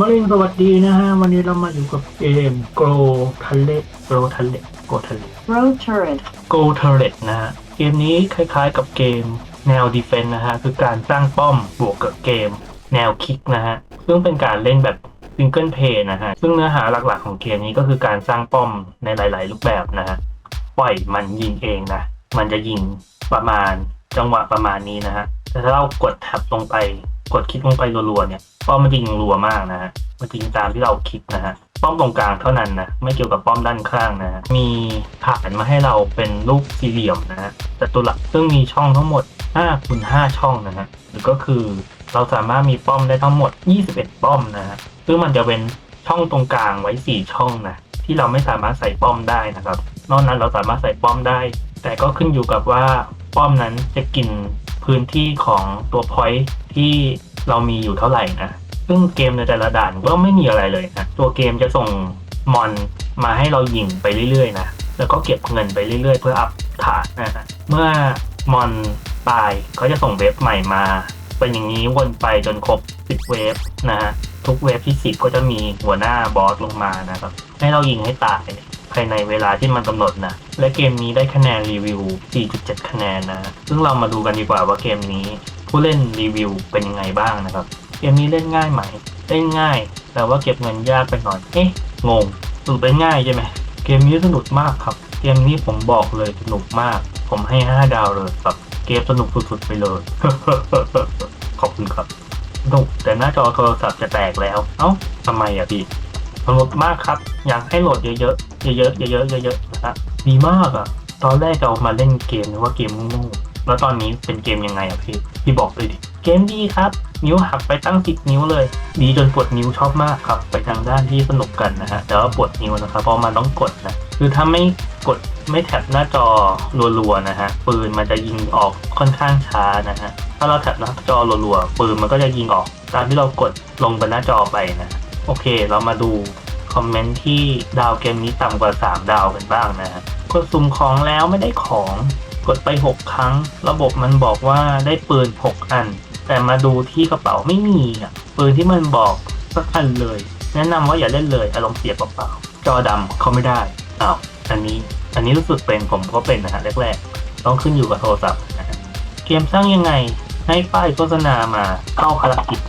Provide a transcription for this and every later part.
มารินสวัสดีนะฮะ วันนี้เรามาอยู่กับเกม Grow t a l l e t Grow t a l l e t Grow t a l l e t Road turret. Go Turret นะฮะ เกมนี้คล้ายๆกับเกมแนว Defense นะฮะ คือการสร้างป้อมบวกกับเกมแนวคิกนะฮะ ซึ่งเป็นการเล่นแบบ Single Play นะฮะ ซึ่งเนื้อหาหลักๆของเกมนี้ก็คือการสร้างป้อมในหลาย ๆ รูปแบบนะฮะ ปล่อยมันยิงเองนะ มันจะยิงประมาณจังหวะประมาณนี้นะฮะ แต่ถ้าเรากดแท็บลงไป กดคลิกลงไปรัวๆเนี่ยป้อมมันจะยิงรัวมากนะฮะมันจะยิงตามที่เราคลิกนะฮะป้อมตรงกลางเท่านั้นนะไม่เกี่ยวกับป้อมด้านข้างนะฮะมีฐานมาให้เราเป็นรูปสี่เหลี่ยมนะฮะจัตุรัสซึ่งมีช่องทั้งหมด5คูณ5ช่องนะฮะหรือก็คือเราสามารถมีป้อมได้ทั้งหมด 21 ป้อมนะฮะซึ่งมันจะเป็นช่องตรงกลางไว้ 4 ช่องนะที่เราไม่สามารถใส่ป้อมได้นะครับนอกนั้นเราสามารถใส่ป้อมได้ แต่ก็ขึ้นอยู่กับว่าป้อมนั้นจะกินพื้นที่ของตัวพอยท์ที่ เรามีอยู่เท่าไหร่นะซึ่งเกมในแต่ละด่านก็ไม่มีอะไรเลยนะตัวเกมจะส่งมอนมาให้เรายิงไปเรื่อยๆนะแล้วก็เก็บเงินไปเรื่อยๆ เพื่ออัพฐานนะฮะเมื่อมอนตายเขาจะส่งเวฟใหม่มา เป็นอย่างนี้วนไปจนครบ 10 เวฟนะฮะทุกเวฟที่ 10 ก็จะมีหัวหน้าบอสลงมานะครับ ให้เรายิงให้ตายภายในเวลาที่มันกำหนดนะ และเกมนี้ได้คะแนนรีวิว 4.7 คะแนนนะ ซึ่งเรามาดูกันดีกว่าว่าเกมนี้ ผู้เล่นรีวิวเป็นยังไงบ้างนะครับ เกมนี้เล่นง่ายไหม เล่นง่าย แต่ว่าเก็บเงินยากไปหน่อย เอ๊ะ งงสรุปเป็นง่ายใช่ไหม เกมนี้สนุกมากครับ เกมนี้ผมบอกเลยสนุกมาก ผมให้ 5 ดาวเลยครับเกมสนุกสุดๆไปเลย ขอบคุณครับสนุกแต่หน้าจอโทรศัพท์จะแตกแล้ว เอ้าทำไมอะพี่สนุกมากครับ อยากให้โหลดเยอะๆ เยอะๆ เยอะๆ เยอะๆนะฮะดีมากอะ ตอนแรกเรามาเล่นเกมว่าเกมโงู แล้วตอนนี้เป็นเกมยังไงอะพี่พี่บอกเลยดิเกมดีครับ นิ้วหักไปตั้งสิบนิ้วเลย ดีจนปวดนิ้วชอบมากครับ ไปทางด้านที่สนุกกันนะฮะแต่ว่าปวดนิ้วนะครับเพราะมันต้องกดนะคือถ้าไม่กดไม่แท็บหน้าจอรัวๆนะฮะปืนมันจะยิงออกค่อนข้างช้านะฮะถ้าเราแท็บหน้าจอรัวๆปืนมันก็จะยิงออก ตามที่เรากดลงบนหน้าจอไปนะโอเค เรามาดูคอมเมนต์ที่ดาวเกมนี้ต่ำกว่า 3 ดาวกันบ้างนะฮะกดสุ่มของแล้วไม่ได้ของ กดไป 6 ครั้ง ระบบมันบอกว่าได้ปืน 6 อัน แต่มาดูที่กระเป๋าไม่มีอะปืนที่มันบอกสักอันเลย แนะนำว่าอย่าเล่นเลยอารมณ์เสียเปล่าๆจอดำเขาไม่ได้อ้าวอันนี้อันนี้รู้สึกเป็นผมก็เป็นนะฮะแรกๆ ต้องขึ้นอยู่กับโทรศัพท์นะฮะเกมสร้างยังไงให้ป้ายโฆษณามาเข้าภารกิจ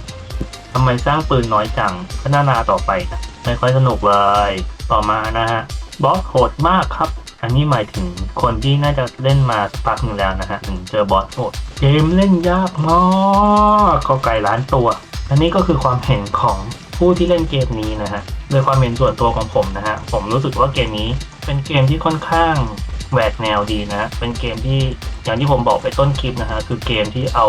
ทำไมสร้างปืนน้อยจังพัฒนาต่อไปนะไม่ค่อยสนุกเลย ต่อมานะฮะบอสโหดมากครับ อันนี้หมายถึงคนที่น่าจะเล่นมาสักพักหนึ่งแล้วนะฮะถึงเจอบอสโหดเกมเล่นยากมากก็ไก่ล้านตัว อันนี้ก็คือความเห็นของผู้ที่เล่นเกมนี้นะฮะโดยความเห็นส่วนตัวของผมนะฮะผมรู้สึกว่าเกมนี้เป็นเกมที่ค่อนข้างแหวกแนวดีนะฮะเป็นเกมที่อย่างที่ผมบอกไปต้นคลิปนะฮะคือเกมที่เอา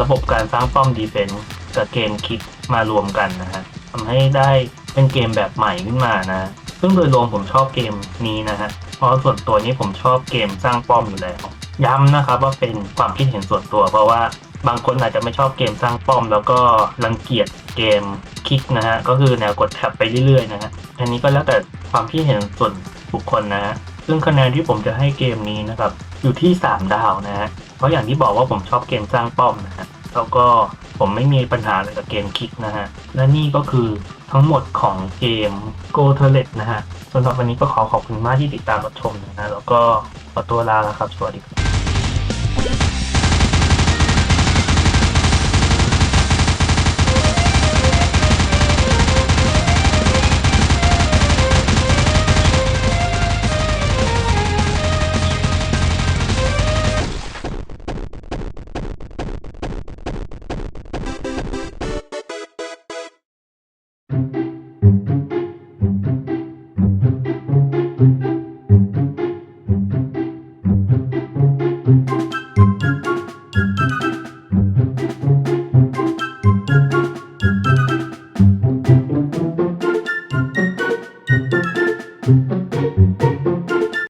ระบบการสร้างป้อมดีเฟนส์กับเกมคิกมารวมกันนะฮะทำให้ได้เป็นเกมแบบใหม่ขึ้นมานะ ซึ่งโดยรวมผมชอบเกมนี้นะฮะ เพราะส่วนตัวนี้ผมชอบเกมสร้างป้อมอยู่แล้วย้ำนะครับว่าเป็นความคิดเห็นส่วนตัว เพราะว่าบางคนอาจจะไม่ชอบเกมสร้างป้อม แล้วก็รังเกียจเกมคลิกนะฮะก็คือแนวกดแท็บไปเรื่อยๆนะฮะอันนี้ก็แล้วแต่ความคิดเห็นส่วนบุคคลนะฮะซึ่งคะแนนที่ผมจะให้เกมนี้นะครับอยู่ที่ 3 ดาวนะฮะเพราะอย่างที่บอกว่าผมชอบเกมสร้างป้อมนะฮะแล้วก็ผมไม่มีปัญหาอะไรกับเกมคลิกนะฮะและนี่ก็คือ ทั้งหมดของเกม Go t o i l e t นะฮะสำหรับวันนี้ก็ขอขอบคุณมากที่ติดตามรับชมนะฮะแล้วก็ขอตัวลาแล้วครับ สวัสดีครับ